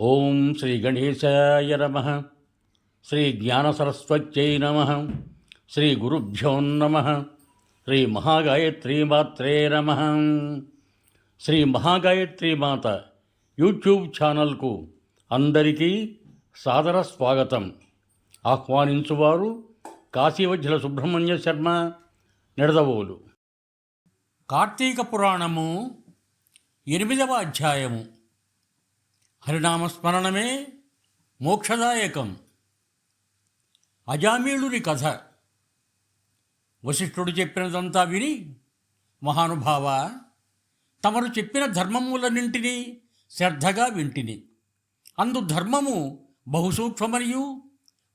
ఓం శ్రీ గణేశాయ నమ. శ్రీ జ్ఞానసరస్వత్యై నమ. శ్రీ గురుభ్యో నమ. శ్రీ మహాగాయత్రీమాత్రే నమ. శ్రీ మహాగాయత్రి మాత యూట్యూబ్ ఛానల్కు అందరికీ సాదర స్వాగతం. ఆహ్వానించువారు కాశీవజ్జల సుబ్రహ్మణ్య శర్మ నిడదవోలు. కార్తీక పురాణము ఎనిమిదవ అధ్యాయము. హరినామస్మరణమే మోక్షదాయకం. అజామీళుని కథ. వశిష్ఠుడు చెప్పినదంతా విని మహానుభావ తమరు చెప్పిన ధర్మములన్నింటినీ శ్రద్ధగా వింటిని. అందు ధర్మము బహుసూక్ష్మమనియు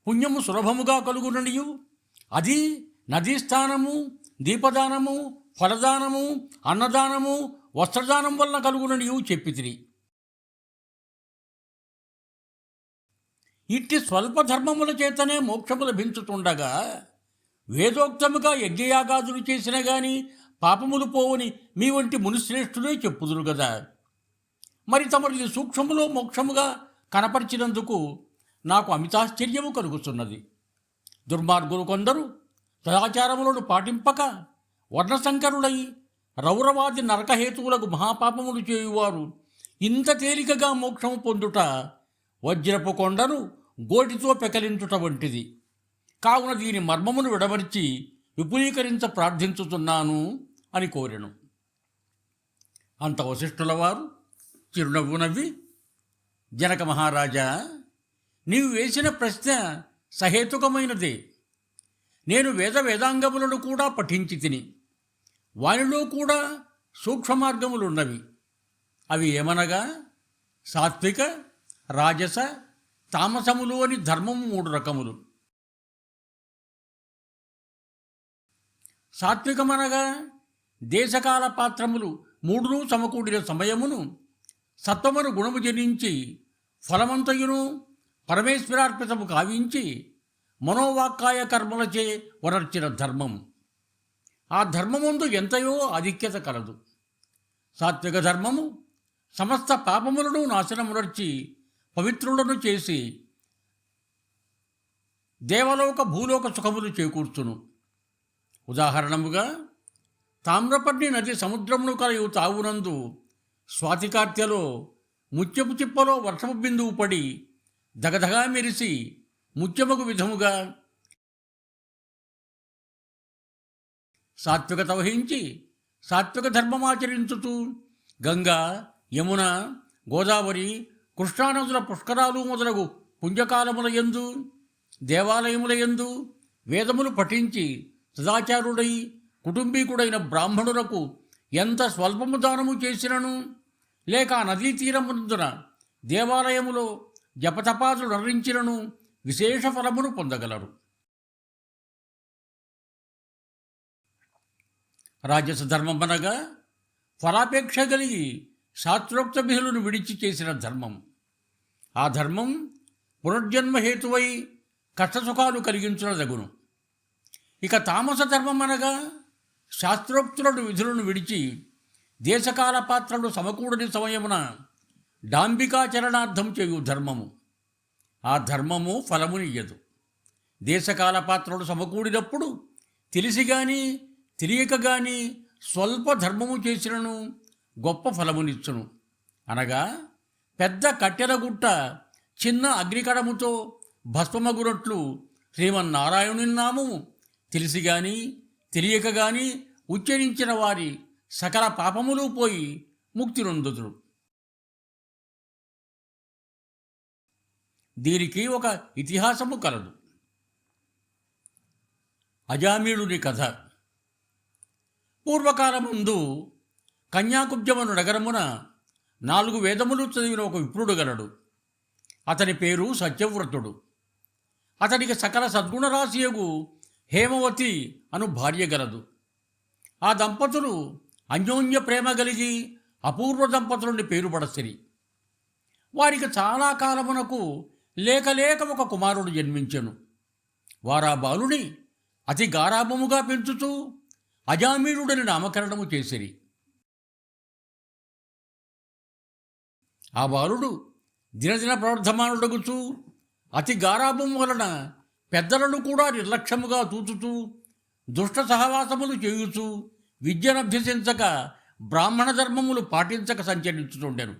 పుణ్యము సులభముగా కలుగుననియు అది నదీ స్థానము దీపదానము ఫలదానము అన్నదానము వస్త్రదానం వలన కలుగుననియు చెప్పితిరి. ఇట్టి స్వల్ప ధర్మముల చేతనే మోక్షము లభించుతుండగా వేదోక్తముగా యజ్ఞయాగాదులు చేసిన గాని పాపములు పోవని మీ వంటి మునిశ్రేష్ఠులే చెప్పుదురు కదా మరి తమరిది సూక్ష్మములో మోక్షముగా కనపరిచినందుకు నాకు అమితాశ్చర్యము కలుగుతున్నది. దుర్మార్గులు కొందరు సదాచారములను పాటింపక వర్ణశంకరులై రౌరవాది నరకహేతువులకు మహాపాపములు చేయువారు ఇంత తేలికగా మోక్షము పొందుట వజ్రపు కొండను గోటితో పెకలించుట వంటిది. కావున దీని మర్మమును విడమర్చి విపులీకరించ ప్రార్థించుతున్నాను అని కోరెను. అంత వశిష్ఠుల వారు చిరునవ్వు నవ్వి జనక మహారాజా నీవు వేసిన ప్రశ్న సహేతుకమైనదే. నేను వేద వేదాంగములను కూడా పఠించి తిని వానిలో కూడా సూక్ష్మ మార్గములున్నవి అవి ఏమనగా సాత్విక రాజస తామసములు అని ధర్మము మూడు రకములు. సాత్వికమనగా దేశకాల పాత్రములు మూడును సమకూడిన సమయమును సత్వమును గుణము జనించి ఫలమంతయును పరమేశ్వరార్పితము కావించి మనోవాక్కాయ కర్మలచే వరర్చిన ధర్మం. ఆ ధర్మముందు ఎంతయో ఆధిక్యత కలదు. సాత్విక ధర్మము సమస్త పాపములను నాశనమునర్చి పవిత్రులను చేసి దేవలోక భూలోక సుఖములు చేకూర్చును. ఉదాహరణముగా తామ్రపర్ణి నది సముద్రమును కలయు తావునందు స్వాతికార్త్యలో ముత్యపు చిప్పలో వర్షపు బిందువు పడి దగదగా మెరిసి ముత్యముకు విధముగా సాత్వికత వహించి సాత్విక ధర్మమాచరించుతూ గంగా యమున గోదావరి కృష్ణానదుల పుష్కరాలు మొదలగు పుణ్యకాలముల యందు దేవాలయముల యందు వేదములు పఠించి సదాచారుడై కుటుంబీకుడైన బ్రాహ్మణులకు ఎంత స్వల్పము దానము చేసినను? లేక ఆ నదీ తీరమునందున దేవాలయములో జపతపాదులు నరించినను విశేష ఫలమును పొందగలరు. రాజస ధర్మమనగా ఫలాపేక్ష కలిగి శాస్త్రోక్త విధులను విడిచి చేసిన ధర్మం. ఆ ధర్మం పునర్జన్మహేతువై కష్టసుఖాలు కలిగించునదగును. ఇక తామస ధర్మం అనగా శాస్త్రోక్తులను విధులను విడిచి దేశకాల పాత్రలు సమకూడని సమయమున డాంబికాచరణార్థం చేయు ధర్మము. ఆ ధర్మము ఫలమునియ్యదు. దేశకాల పాత్రలు సమకూడినప్పుడు తెలిసి గాని తెలియక గాని స్వల్ప ధర్మము చేసినను గొప్ప ఫలమునిచ్చును. అనగా పెద్ద కట్టెల గుట్ట చిన్న అగ్నికడముతో భస్మమగునట్లు శ్రీమన్నారాయణుని నామము. తెలిసి గాని తెలియక గాని ఉచ్చరించిన వారి సకల పాపములు పోయి ముక్తి నొందుతుడు దీనికి ఒక ఇతిహాసము కలదు. అజామీళుని కథ. పూర్వకాలముందు కన్యాకుబ్జమను నగరమున నాలుగు వేదములు చదివిన ఒక విప్రుడు గలడు. అతని పేరు సత్యవ్రతుడు. అతనికి సకల సద్గుణరాశియగు హేమవతి అను భార్య గలదు. ఆ దంపతులు అన్యోన్య ప్రేమ కలిగి అపూర్వ దంపతులని పేరు పడసిరి వారికి చాలా కాలమునకు లేకలేక ఒక కుమారుడు జన్మించెను. వారా బాలుని అతి గారాభముగా పెంచుతూ అజామీరుడని నామకరణము చేసిరి. ఆ బాలుడు దినదిన ప్రవర్ధమానుడగుచు అతి గారాభం వలన పెద్దలను కూడా నిర్లక్ష్యముగా తూచుతూ దుష్ట సహవాసములు చేయుచు విద్యనభ్యసించక బ్రాహ్మణ ధర్మములు పాటించక సంచరించుతుండెను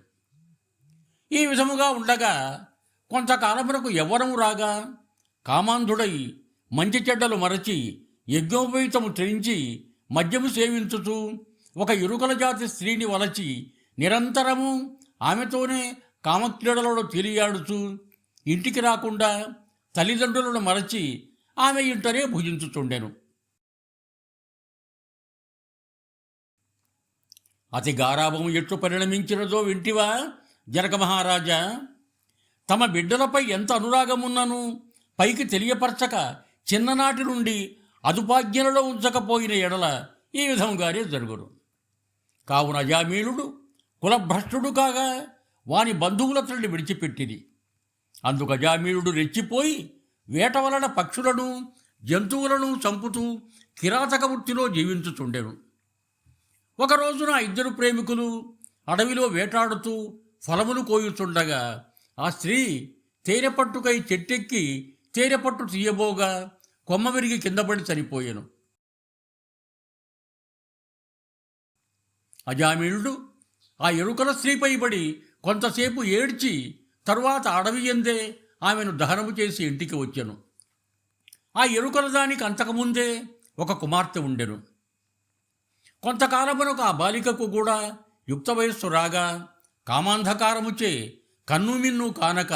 ఈ విధముగా ఉండగా కొంతకాలమునకు యవ్వనము రాగా కామాంధుడై మంచి చెడ్డలు మరచి యజ్ఞోపేతము త్రించి మద్యము సేవించుతూ ఒక ఇరుకల జాతి స్త్రీని వలచి నిరంతరము ఆమెతోనే కామక్రీడలలో తేలియాడుచూ ఇంటికి రాకుండా తల్లిదండ్రులను మరచి ఆమె ఇంటనే భుజించుచుండెను. అతి గారాభం ఎట్లు పరిణమించినదో వింటివా జనక మహారాజా? తమ బిడ్డలపై ఎంత అనురాగమున్నను పైకి తెలియపరచక చిన్ననాటి నుండి అదుపాజ్ఞలలో ఉంచకపోయిన ఎడల ఈ విధంగానే జరుగును. కావున అజామీనుడు కులభ్రష్టుడు కాగా వాని బంధువులతడిని విడిచిపెట్టిది. అందుకు అజామీనుడు రెచ్చిపోయి వేట వలన పక్షులను జంతువులను చంపుతూ కిరాతక వృత్తిలో జీవించుచుండెను. ఒకరోజున ఇద్దరు ప్రేమికులు అడవిలో వేటాడుతూ ఫలములు కోయుచుండగా ఆ స్త్రీ తేనెపట్టుకై చెట్టెక్కి తేనెపట్టు తీయబోగా కొమ్మ విరిగి కిందపడి చనిపోయాను. అజామీనుడు ఆ ఎరుకల స్త్రీపై పడి కొంతసేపు ఏడ్చి తరువాత అడవి ఎందే ఆమెను దహనము చేసి ఇంటికి వచ్చాను. ఆ ఎరుకల దానికి అంతకుముందే ఒక కుమార్తె ఉండెను. కొంతకాలమునకు ఆ బాలికకు కూడా యుక్త వయస్సు రాగా కామాంధకారముచే కన్నుమిన్ను కానక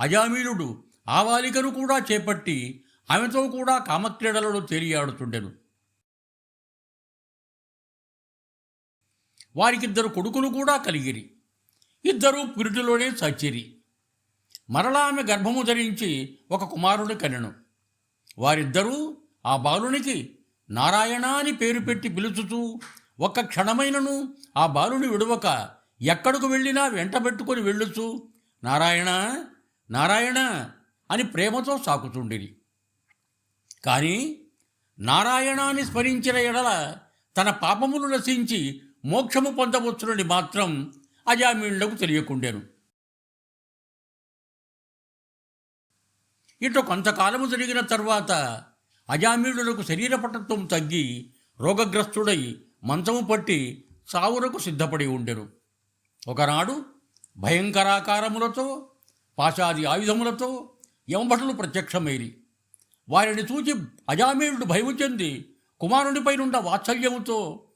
అజామీనుడు ఆ బాలికను కూడా చేపట్టి ఆమెతో కూడా కామక్రీడలలో తేలియాడుతుండెను. వారికిద్దరు కొడుకులు కూడా కలిగిరి. ఇద్దరూ పురిటిలోనే చచ్చిరి మరలా ఆమె గర్భము ధరించి ఒక కుమారుడు కనెను. వారిద్దరూ ఆ బాలునికి నారాయణ అని పేరు పెట్టి పిలుచుతూ ఒక్క క్షణమైనను ఆ బాలుని విడవక ఎక్కడకు వెళ్ళినా వెంటబెట్టుకొని వెళ్ళుచు నారాయణ నారాయణ అని ప్రేమతో సాకుతుండిరి. కానీ నారాయణాన్ని స్మరించిన ఎడల తన పాపములు నశించి మోక్షము పొందవచ్చునని మాత్రం అజామీళ్ళకు తెలియకుండాను. ఇటు కొంతకాలము జరిగిన తర్వాత అజయామీళ్ళుకు శరీర పటత్వం తగ్గి రోగగ్రస్తుడై మంచము పట్టి చావురకు సిద్ధపడి ఉండెను. ఒకనాడు భయంకరాకారములతో పాశాది ఆయుధములతో యమభటులు ప్రత్యక్షమైరి. వారిని చూచి అజామీయుడు భయము చెంది కుమారునిపై నుండ వాత్సల్యముతో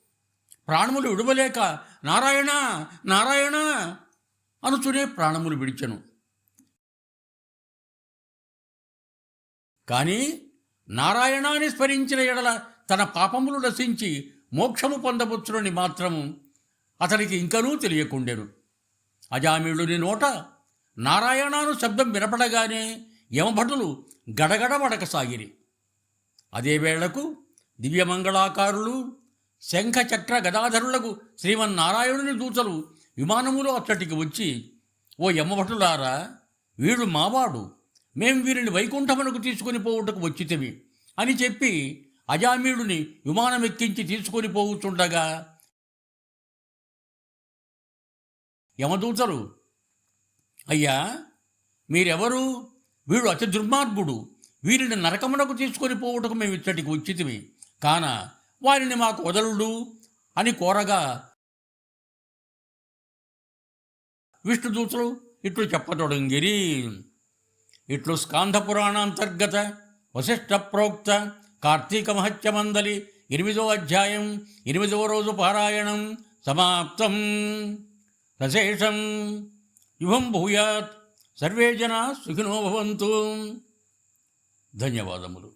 ప్రాణములు విడవలేక నారాయణ నారాయణ అనుచునే ప్రాణములు విడిచెను. కానీ నారాయణాన్ని స్మరించిన ఎడల తన పాపములు నశించి మోక్షము పొందవచ్చునని మాత్రము అతనికి ఇంకనూ తెలియకుండెను. అజామీయుడుని నోట నారాయణాను శబ్దం వినపడగానే యమభటులు గడగడ వడకసాగిరి అదే వేళకు దివ్యమంగళాకారులు శంఖచక్ర గదాధరులకు శ్రీమన్నారాయణుని దూతలు విమానములో అచ్చటికి వచ్చి ఓ యమభటులారా వీడు మావాడు. మేం వీరిని వైకుంఠమునకు తీసుకొని పోవుటకు వచ్చితివి అని చెప్పి అజామీయుడిని విమానం ఎక్కించి తీసుకొని పోవుచుండగా యమదూతలు అయ్యా మీరెవరు? వీడు అతి దుర్మార్గుడు. వీరిని నరకమునకు తీసుకొని పోవుటకు మేము ఇచ్చటికి వచ్చితివి కాన వారిని మాకు వదలుడు అని కోరగా విష్ణుదూతులు ఇట్లు చెప్పతొడంగిరి ఇట్లు స్కాంధ పురాణాంతర్గత వశిష్ఠ ప్రోక్త కార్తీక మహత్యమందలి ఎనిమిదో అధ్యాయం ఎనిమిదవ రోజు పారాయణం సమాప్తం. సశేషం. యువం భూయాత్. సర్వే జనా సుఖినో భవంతు. ధన్యవాదములు.